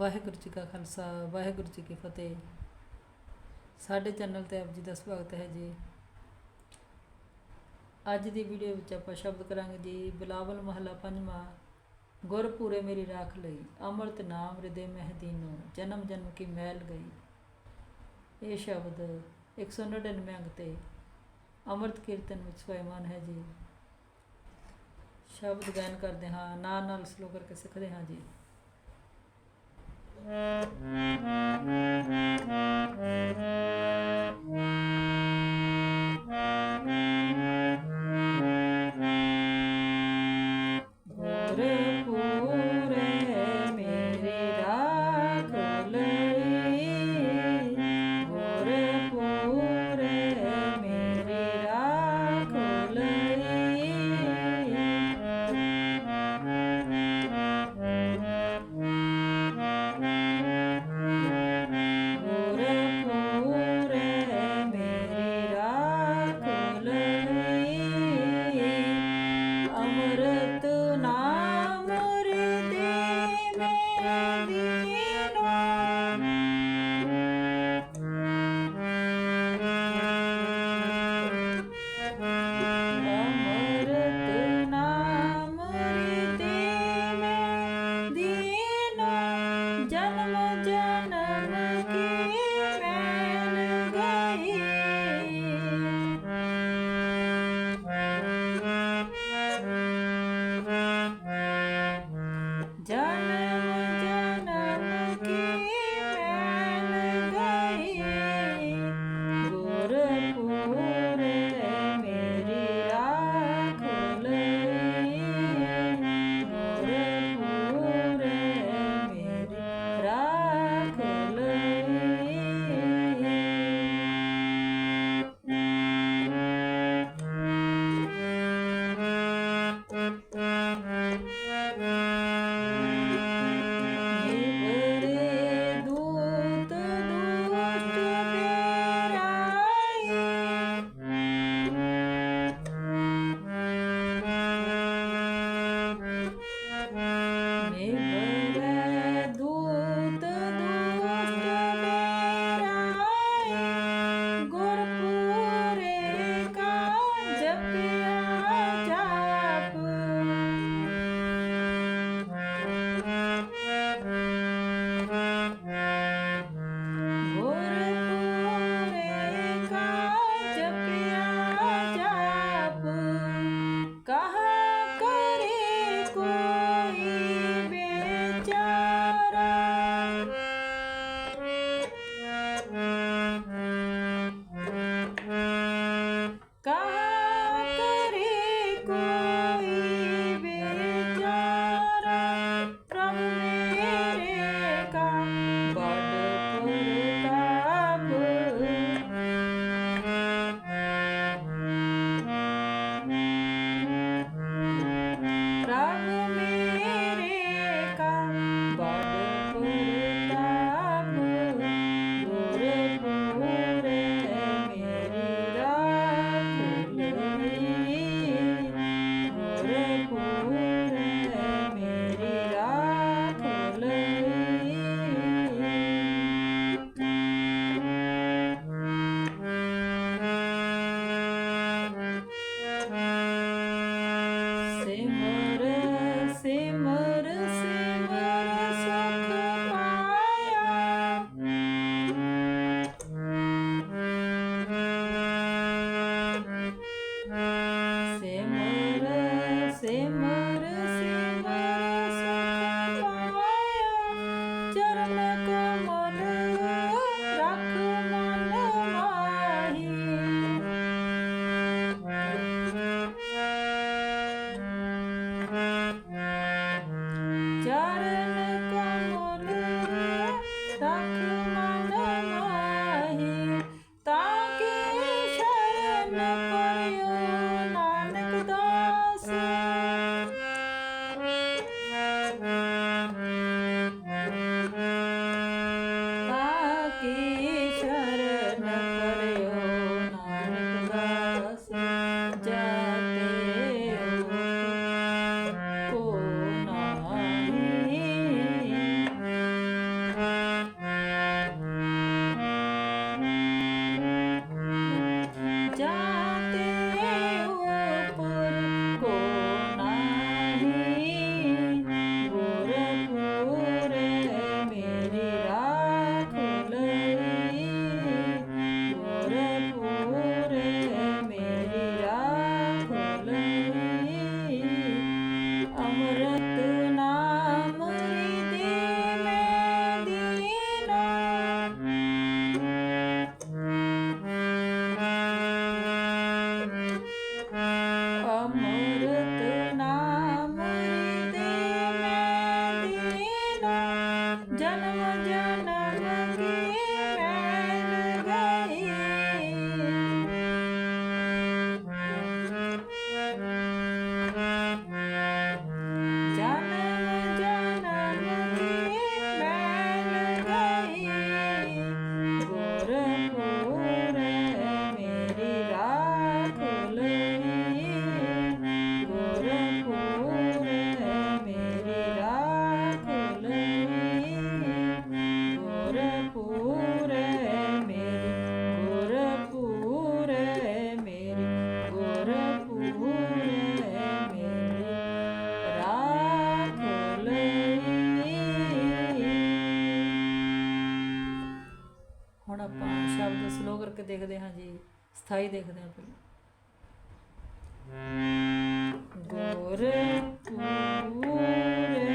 ਵਾਹਿਗੁਰੂ ਜੀ ਕਾ ਖਾਲਸਾ, ਵਾਹਿਗੁਰੂ ਜੀ ਕੀ ਫਤਿਹ। ਸਾਡੇ ਚੈਨਲ ਤੇ ਆਪ ਜੀ ਦਾ ਸਵਾਗਤ ਹੈ ਜੀ। ਅੱਜ ਦੀ ਵੀਡੀਓ ਵਿੱਚ ਆਪਾਂ ਸ਼ਬਦ ਕਰਾਂਗੇ ਜੀ, ਬਿਲਾਵਲ ਮਹੱਲਾ ਪੰਜਵਾਂ, ਗੁਰਪੂਰੇ ਮੇਰੀ ਰਾਖ ਲਈ, ਅੰਮ੍ਰਿਤ ਨਾਮ ਹਿਰਦੇ ਮਹਿਦੀਨੋ ਜਨਮ ਜਨਮ ਕੀ ਮਹਿਲ ਗਈ। ਇਹ ਸ਼ਬਦ 199 ਅੰਗ ਤੇ ਅੰਮ੍ਰਿਤ ਕੀਰਤਨ ਵਿੱਚ ਸਵੈਮਾਨ ਹੈ ਜੀ। ਸ਼ਬਦ ਗਾਇਨ ਕਰਦੇ ਹਾਂ, ਨਾਲ ਨਾਲ ਸਲੋ ਕਰਕੇ ਸਿੱਖਦੇ ਹਾਂ ਜੀ। ਪੂਰੇ simmer, simmer. ਦੇਖਦੇ ਹਾਂ ਜੀ ਸਥਾਈ ਦੇਖਦੇ ਹਾਂ ਪਹਿਲਾਂ ਗੁਰ ਪੂਰੇ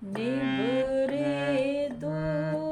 Never é, né? do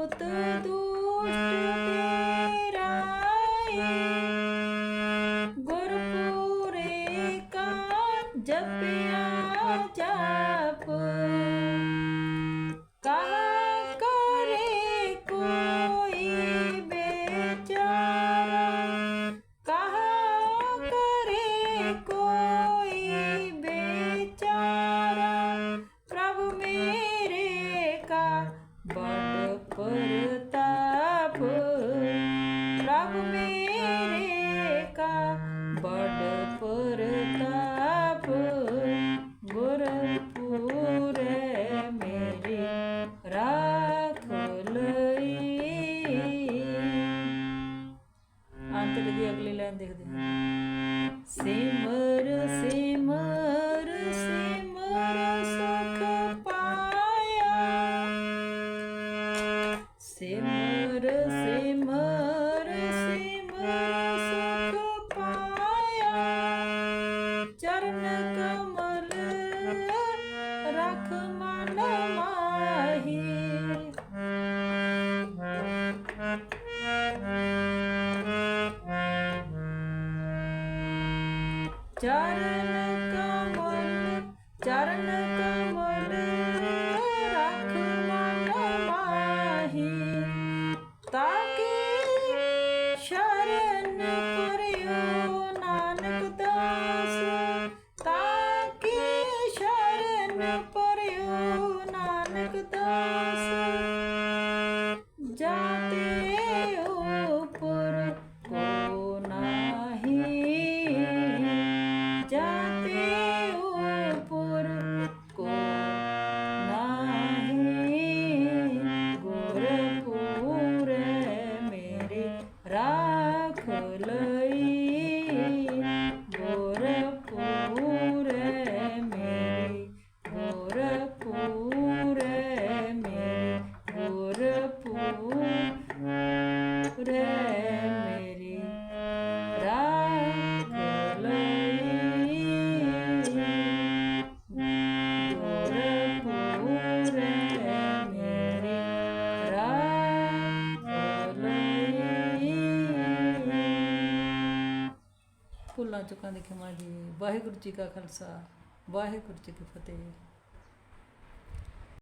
ਸਿਮਰ ਸਿਮਰ ਸਿਮਰ ਚਰਨ ਕਮਲ ਰਖ ਮਨ ਚਰਨ Apple. ਚੁੱਕਾਂ ਦੇ ਖਿਮਾ ਜੀ ਵਾਹਿਗੁਰੂ ਜੀ ਕਾ ਖਾਲਸਾ ਵਾਹਿਗੁਰੂ ਜੀ ਕੀ ਫਤਿਹ